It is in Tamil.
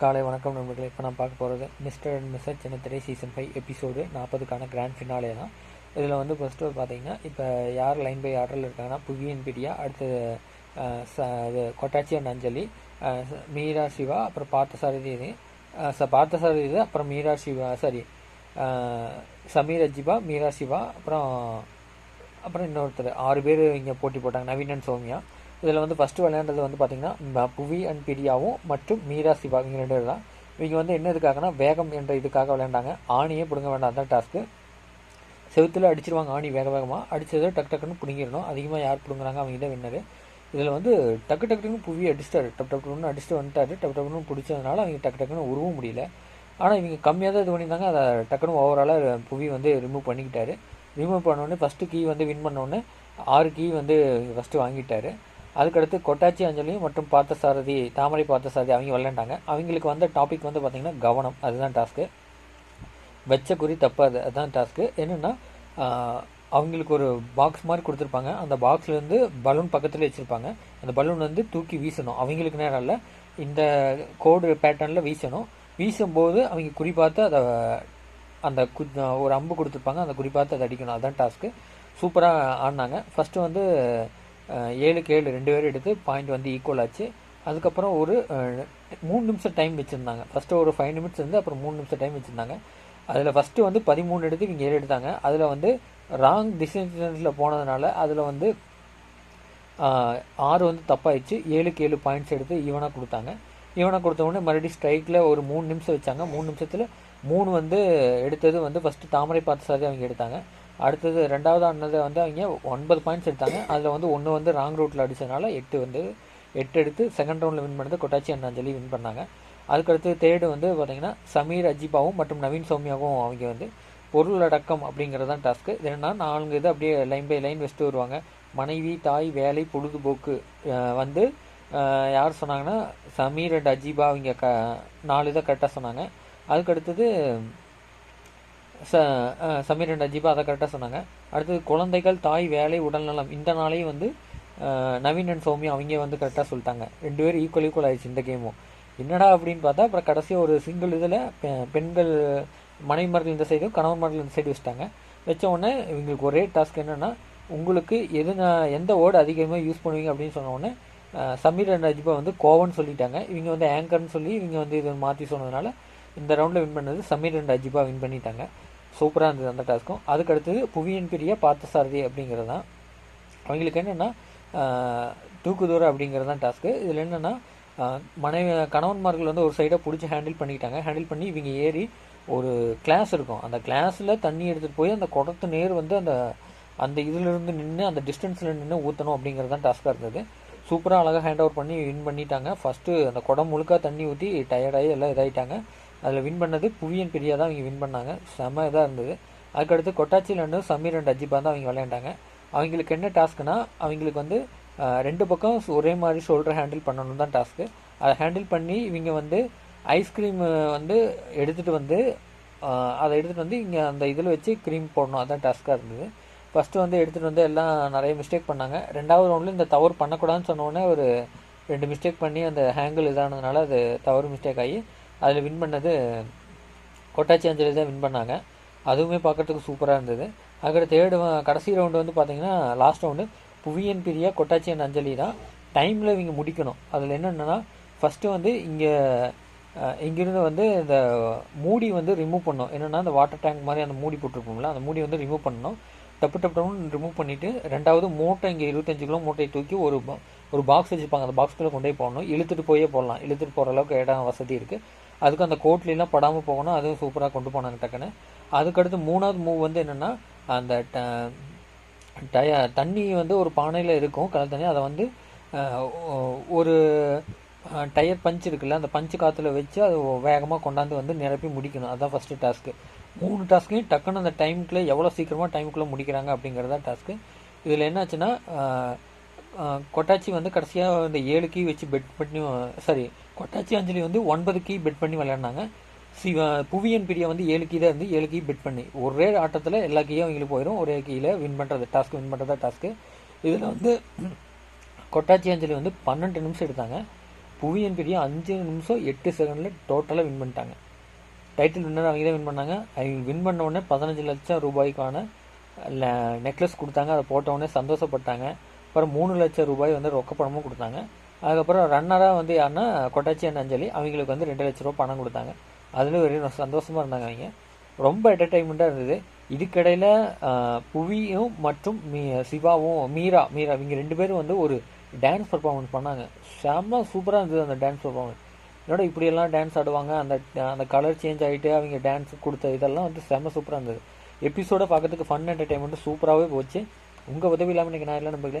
காலை வணக்கம் நண்பர்களே. இப்போ நான் பார்க்க போகிறது mister and missus Chinnathirai season five episode நாற்பதுக்கான grand finale தான். இதில் வந்து ஃபஸ்ட்டு பார்த்தீங்கன்னா இப்போ யார் லைன் பை ஆர்டரில் இருக்காங்கன்னா புவியன் பிடியா அடுத்து ச இது கொட்டாச்சி அண்ட் அஞ்சலி மீரா சிவா அப்புறம் பார்த்தசாரதி இது ச பார்த்தசாரதி இது அப்புறம் மீரா சிவா சாரி சமீர் அஜிபா மீரா சிவா அப்புறம் அப்புறம் இன்னொருத்தர் ஆறு பேர் இங்கே போட்டி போட்டாங்க நவீனன் சோமியா சௌமியா. இதில் வந்து ஃபஸ்ட்டு விளையாண்டது வந்து பார்த்தீங்கன்னா புவி அண்ட் பிரியாவும் மற்றும் மீரா சிவா இவங்க ரெண்டு பேர் தான் இவங்க வந்து என்ன இதுக்காகனா வேகம் என்ற இதுக்காக விளையாண்டாங்க. ஆணியே பிடுங்க வேண்டாம் தான் டாஸ்க்கு செவத்தில் அடிச்சிருவாங்க ஆணி வேக வேகமாக அடிச்சதை டக்கு டக்குன்னு பிடுங்கிடணும். அதிகமாக யார் பிடுங்குறாங்க அவங்க தான் வின்னரு இதில் வந்து டக்கு டக்குன்னு புவி அடிச்சிட்டாரு. டப் டப் டப்புன்னு அடிச்சுட்டு வந்துட்டாரு. டப் டப்புன்னு பிடிச்சதுனால அவங்க டக்கு டக்குன்னு உருவ முடியல. ஆனால் இவங்க கம்மியாக தான் இது பண்ணியிருந்தாங்க. அதை டக்குன்னு ஓவராலாக புவி வந்து ரிமூவ் பண்ணிக்கிட்டாரு. ரிமூவ் பண்ணோடனே ஃபஸ்ட்டு கீ வந்து வின் பண்ணோடனே ஆறு கீ வந்து ஃபஸ்ட்டு வாங்கிட்டாரு. அதுக்கடுத்து கொட்டாச்சி அஞ்சலியும் மற்றும் பார்த்தசாரதி தாமரை பார்த்தசாரதி அவங்க விளையாண்டாங்க அவங்களுக்கு வந்த டாபிக் வந்து பார்த்திங்கன்னா கவனம். அதுதான் டாஸ்க்கு வெச்ச குறி தப்பாது அதுதான் டாஸ்க்கு என்னென்னா அவங்களுக்கு ஒரு பாக்ஸ் மாதிரி கொடுத்துருப்பாங்க. அந்த பாக்ஸ்லேருந்து பலூன் பக்கத்தில் வச்சுருப்பாங்க. அந்த பலூன் வந்து தூக்கி வீசணும். அவங்களுக்கு நேரம் இல்லை. இந்த கோடு பேட்டர்னில் வீசணும். வீசும்போது அவங்க குறி பார்த்து அதை அந்த கு ஒரு அம்பு கொடுத்துருப்பாங்க. அந்த குறி பார்த்து அதை அடிக்கணும். அதுதான் டாஸ்க்கு சூப்பராக ஆடினாங்க. ஃபஸ்ட்டு வந்து ஏழுக்கு ஏழு ரெண்டு பேரும் எடுத்து பாயிண்ட் வந்து ஈக்குவல் ஆச்சு. அதுக்கப்புறம் ஒரு மூணு நிமிஷம் டைம் வச்சுருந்தாங்க. ஃபஸ்ட்டு ஒரு ஃபைவ் நிமிட்ஸ் இருந்து அப்புறம் மூணு நிமிஷம் டைம் வச்சுருந்தாங்க. அதில் ஃபஸ்ட்டு வந்து பதிமூணு எடுத்து இவங்க ஏழு எடுத்தாங்க. அதில் வந்து ராங் டிசிஷன்ஸில் போனதுனால அதில் வந்து ஆறு வந்து தப்பாயிடுச்சு. ஏழுக்கு ஏழு பாயிண்ட்ஸ் எடுத்து ஈவனாக கொடுத்தாங்க. ஈவனாக கொடுத்த உடனே மறுபடியும் ஸ்ட்ரைக்கில் ஒரு மூணு நிமிஷம் வச்சாங்க. மூணு நிமிஷத்தில் மூணு வந்து எடுத்தது வந்து ஃபஸ்ட்டு தாமரை பார்த்தசாரி அவங்க எடுத்தாங்க. அடுத்தது ரெண்டாவது ஆனது வந்து அவங்க ஒன்பது பாயிண்ட்ஸ் எடுத்தாங்க. அதில் வந்து ஒன்று வந்து ராங் ரூட்டில் அடித்ததுனால எட்டு வந்து எட்டு எடுத்து செகண்ட் ரவுண்டில் வின் பண்ணது கொட்டாச்சி அண்ணாஞ்சலி வின் பண்ணாங்க. அதுக்கடுத்து தேர்டு வந்து பார்த்தீங்கன்னா சமீர் அஜிபாவும் மற்றும் நவீன் சௌமியாவும் அவங்க வந்து பொருளடக்கம் அப்படிங்கிறது தான் டாஸ்க்கு இது என்னன்னா நான்கு இது அப்படியே லைன் பை லைன் வச்சுட்டு வருவாங்க. மனைவி தாய் வேலை பொழுதுபோக்கு வந்து யார் சொன்னாங்கன்னா சமீர் அண்ட் அஜிபா அவங்க க நாலு இதை கரெக்டாக சொன்னாங்க. அதுக்கடுத்தது ச சமீர் அண்ட் அஜிபா அதை கரெக்டாக சொன்னாங்க. அடுத்தது குழந்தைகள் தாய் வேலை உடல்நலம் இந்த நாளையும் வந்து நவீன் அண்ட் சௌமியா அவங்க வந்து கரெக்டாக சொல்லிட்டாங்க. ரெண்டு பேரும் ஈக்குவல் ஈக்குவல் ஆயிடுச்சு இந்த கேமும் என்னடா அப்படின்னு பார்த்தா அப்புறம் கடைசியாக ஒரு சிங்கிள் இதில் பெண்கள் மனைவிமார்கள் இந்த சைடும் கணவன்மார்கள் இந்த சைடு வச்சுட்டாங்க. வச்ச உடனே இவங்களுக்கு ஒரே டாஸ்க் என்னென்னா உங்களுக்கு எது நான் எந்த வேர்டு அதிகமாக யூஸ் பண்ணுவீங்க அப்படின்னு சொன்ன உடனே சமீர் அண்ட் அஜிபா வந்து கோவன்னு சொல்லிட்டாங்க. இவங்க வந்து ஆங்கர்னு சொல்லி இவங்க வந்து இதை மாற்றி சொன்னதுனால இந்த ரவுண்டில் வின் பண்ணது சமீர் அண்ட் அஜிபா வின் பண்ணிட்டாங்க. சூப்பராக இருந்தது அந்த டாஸ்க்கும். அதுக்கடுத்தது புவியின் பிரிய பார்த்தசாரதி அப்படிங்கிறது தான். அவங்களுக்கு என்னென்னா தூக்குதூரம் அப்படிங்கிறது தான் டாஸ்க்கு. இதில் என்னென்னா மனைவி கணவன்மார்கள் வந்து ஒரு சைடாக பிடிச்சி ஹேண்டில் பண்ணிக்கிட்டாங்க ஹேண்டில் பண்ணி இவங்க ஏறி ஒரு கிளாஸ் இருக்கும். அந்த கிளாஸில் தண்ணி எடுத்துகிட்டு போய் அந்த குடத்து நேர் வந்து அந்த அந்த இதிலிருந்து நின்று அந்த டிஸ்டன்ஸில் நின்று ஊற்றணும் அப்படிங்கிறது தான் டாஸ்க்காக இருந்தது. சூப்பராக அழகாக ஹேண்ட் ஓவர் பண்ணி வின் பண்ணிட்டாங்க. ஃபஸ்ட்டு அந்த குடம் முழுக்க தண்ணி ஊற்றி டயர்டாகி எல்லாம் இதாகிட்டாங்க அதில் வின் பண்ணது புவியன் பிரியா தான் அவங்க வின் பண்ணாங்க. செம இதாக இருந்தது. அதுக்கடுத்து கொட்டாச்சியில் இருந்து சமீர் அண்ட் அஜிபா தான் அவங்க விளையாண்டாங்க. அவங்களுக்கு என்ன டாஸ்க்குனா அவங்களுக்கு வந்து ரெண்டு பக்கம் ஒரே மாதிரி ஷோல்டர் ஹேண்டில் பண்ணணும் தான் டாஸ்க்கு அதை ஹேண்டில் பண்ணி இவங்க வந்து ஐஸ்கிரீம் வந்து எடுத்துகிட்டு வந்து அதை எடுத்துகிட்டு வந்து இங்கே அந்த இதில் வச்சு க்ரீம் போடணும். அதுதான் டாஸ்க்காக இருந்தது. ஃபஸ்ட்டு வந்து எடுத்துகிட்டு வந்து எல்லாம் நிறைய மிஸ்டேக் பண்ணாங்க. ரெண்டாவது ரவுண்டில் இந்த தவறு பண்ணக்கூடாதுன்னு சொன்னோடனே ஒரு ரெண்டு மிஸ்டேக் பண்ணி அந்த ஹேங்கிள் இதானதுனால அது தவறு மிஸ்டேக் ஆகி அதில் வின் பண்ணது கொட்டாச்சி அஞ்சலி தான் வின் பண்ணாங்க. அதுவுமே பார்க்கறதுக்கு சூப்பராக இருந்தது. அதுக்கடுத்து தேர்டு கடைசி ரவுண்டு வந்து பார்த்தீங்கன்னா last round Puviyan Priya Kottachi and Anjali தான். டைமில் இவங்க முடிக்கணும். அதில் என்னென்னா ஃபஸ்ட்டு வந்து இங்கே இங்கிருந்து வந்து இந்த மூடி வந்து ரிமூவ் பண்ணோம் என்னென்னா அந்த வாட்டர் டேங்க் மாதிரி அந்த மூடி போட்டிருப்போம்ல அந்த மூடி வந்து ரிமூவ் பண்ணணும். டப்பு டப்பு டப்புன்னு ரிமூவ் பண்ணிவிட்டு ரெண்டாவது மூட்டை இங்கே இருபத்தஞ்சு கிலோ மூட்டையை தூக்கி ஒரு ஒரு பாக்ஸ் வச்சுருப்பாங்க. அந்த பாக்ஸ்க்குள்ளே கொண்டு போய் போடணும். இழுத்துட்டு போயே போடலாம். இழுத்துட்டு போகிற அளவுக்கு இடம் வசதி இருக்குது அதுக்கு அந்த கோட்லாம் படாமல் போகணும். அதுவும் சூப்பராக கொண்டு போனாங்க டக்குன்னு. அதுக்கடுத்து மூணாவது மூவ் வந்து என்னென்னா அந்த ட- டய தண்ணி வந்து ஒரு பானையில் இருக்கும். கடல் தண்ணி. அதை வந்து ஒரு டயர் பஞ்ச் இருக்குல்ல அந்த பஞ்சு காற்றுல வச்சு அது வேகமாக கொண்டாந்து வந்து நிரப்பி முடிக்கணும். அதுதான் ஃபஸ்ட்டு டாஸ்க்கு மூணு டாஸ்க்கையும் டக்குன்னு அந்த டைமுக்குள்ளே எவ்வளோ சீக்கிரமாக டைமுக்குள்ளே முடிக்கிறாங்க அப்படிங்கிறது தான் டாஸ்க்கு இதில் என்னாச்சுன்னா கொட்டாச்சி வந்து கடைசியாக இந்த ஏழு கீ வச்சு பெட் பண்ணி சாரி கொட்டாச்சி அஞ்சலி வந்து ஒன்பது கீ பெட் பண்ணி விளையாடினாங்க. சிவ புவியன் பிரியா வந்து ஏழு கீ தான் இருந்து ஏழு கீ பெட் பண்ணி. ஒரே ஆட்டத்தில் எல்லா கீயும் அவங்களுக்கு போயிடும் ஒரே கீயில் வின் பண்ணுறது டாஸ்க் வின் பண்ணுறதா டாஸ்க்கு இதில் வந்து கொட்டாச்சி அஞ்சலி வந்து பன்னெண்டு நிமிஷம் எடுத்தாங்க. புவியன் பிரியா அஞ்சு நிமிஷம் எட்டு செகண்டில் டோட்டலாக வின் பண்ணிட்டாங்க. டைட்டில் வின்னர் அவங்க தான் வின் பண்ணாங்க. அவங்க வின் பண்ண உடனே பதினஞ்சு லட்சம் ரூபாய்க்கான நெக்லஸ் கொடுத்தாங்க. அதை போட்ட உடனே சந்தோஷப்பட்டாங்க. அப்புறம் மூணு லட்சம் ரூபாய் வந்து ரொக்க பணமும் கொடுத்தாங்க. அதுக்கப்புறம் ரன்னராக வந்து யாருன்னா கொட்டாச்சி அண்ட் அஞ்சலி அவங்களுக்கு வந்து ரெண்டு லட்ச ரூபா பணம் கொடுத்தாங்க. அதில் ஒரு சந்தோஷமாக இருந்தாங்க அவங்க. ரொம்ப என்டர்டைன்மெண்ட்டாக இருந்தது. இதுக்கடையில் புவியும் மற்றும் மீ சிவாவும் மீரா மீரா இவங்க ரெண்டு பேரும் வந்து ஒரு டான்ஸ் பர்ஃபார்மன்ஸ் பண்ணாங்க. செம்ம சூப்பராக இருந்தது அந்த டான்ஸ் பர்ஃபார்மன்ஸ் என்னோட இப்படியெல்லாம் டான்ஸ் ஆடுவாங்க? அந்த அந்த கலர் சேஞ்ச் ஆகிட்டு அவங்க டான்ஸ் கொடுத்த இதெல்லாம் வந்து செம்ம சூப்பராக இருந்தது. எபிசோடை பார்க்கறதுக்கு ஃபன் என்டர்டைன்மெண்ட்டு சூப்பராகவே போச்சு. உங்கள் உதவி இல்லாமல் இன்றைக்கி நான் இல்லை நம்பர்களே